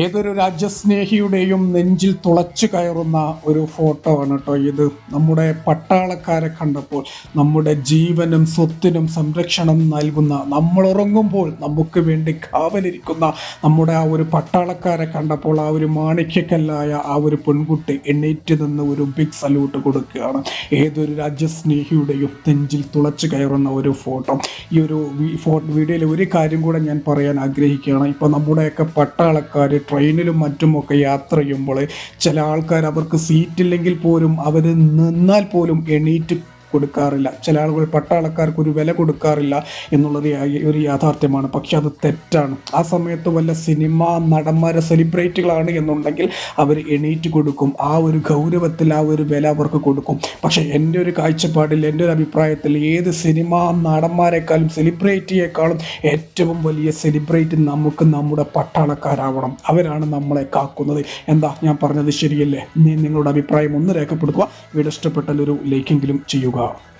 ഏതൊരു രാജ്യസ്നേഹിയുടെയും നെഞ്ചിൽ തുളച്ചു കയറുന്ന ഒരു ഫോട്ടോ ആണ് കേട്ടോ ഇത്. നമ്മുടെ പട്ടാളക്കാരെ കണ്ടപ്പോൾ നമ്മുടെ ജീവനും സ്വത്തിനും സംരക്ഷണം നൽകുന്ന നമ്മൾ ഉറങ്ങുമ്പോൾ നമുക്ക് വേണ്ടി കാവലിരിക്കുന്ന നമ്മുടെ ആ ഒരു പട്ടാളക്കാരെ കണ്ടപ്പോൾ ആ ഒരു മാണിക്യക്കല്ലായ ആ ഒരു പെൺകുട്ടി എണ്ണീറ്റ് നിന്ന് ഒരു ബിഗ് സല്യൂട്ട് കൊടുക്കുകയാണ്. ഏതൊരു രാജ്യസ്നേഹിയുടെയും നെഞ്ചിൽ തുളച്ചു കയറുന്ന ഒരു ഫോട്ടോ ഈ ഒരു വീഡിയോയിൽ ഒരു കാര്യം കൂടെ ഞാൻ പറയാൻ ആഗ്രഹിക്കുകയാണ്. ഇപ്പോൾ നമ്മുടെയൊക്കെ പട്ടാളക്കാർ ട്രെയിനിലും മറ്റുമൊക്കെ യാത്ര ചെയ്യുമ്പോൾ ചില ആൾക്കാർ അവർക്ക് സീറ്റില്ലെങ്കിൽ പോലും അവർ നിന്നാൽ പോലും എണീറ്റ് കൊടുക്കാറില്ല. ചില ആളുകൾ പട്ടാളക്കാർക്ക് ഒരു വില കൊടുക്കാറില്ല എന്നുള്ളത് ഒരു യാഥാർത്ഥ്യമാണ്. പക്ഷെ അത് തെറ്റാണ്. ആ സമയത്ത് വല്ല സിനിമ നടന്മാരെ സെലിബ്രിറ്റികളാണ് എന്നുണ്ടെങ്കിൽ അവർ എണീറ്റ് കൊടുക്കും. ആ ഒരു ഗൗരവത്തിൽ ആ ഒരു വില അവർക്ക് കൊടുക്കും. പക്ഷേ എന്റെ ഒരു കാഴ്ചപ്പാടിൽ എന്റെ ഒരു അഭിപ്രായത്തിൽ ഏത് സിനിമ നടന്മാരെക്കാളും സെലിബ്രിറ്റിയേക്കാളും ഏറ്റവും വലിയ സെലിബ്രിറ്റി നമുക്ക് നമ്മുടെ പട്ടാളക്കാരാവണം. അവരാണ് നമ്മളെ കാക്കുന്നത്. എന്താ ഞാൻ പറഞ്ഞത് ശരിയല്ലേ? നിങ്ങളുടെ അഭിപ്രായം ഒന്ന് രേഖപ്പെടുത്തുക. വീട് ഇഷ്ടപ്പെട്ടാൽ ഒരു ലൈക്കെങ്കിലും ചെയ്യുക. up.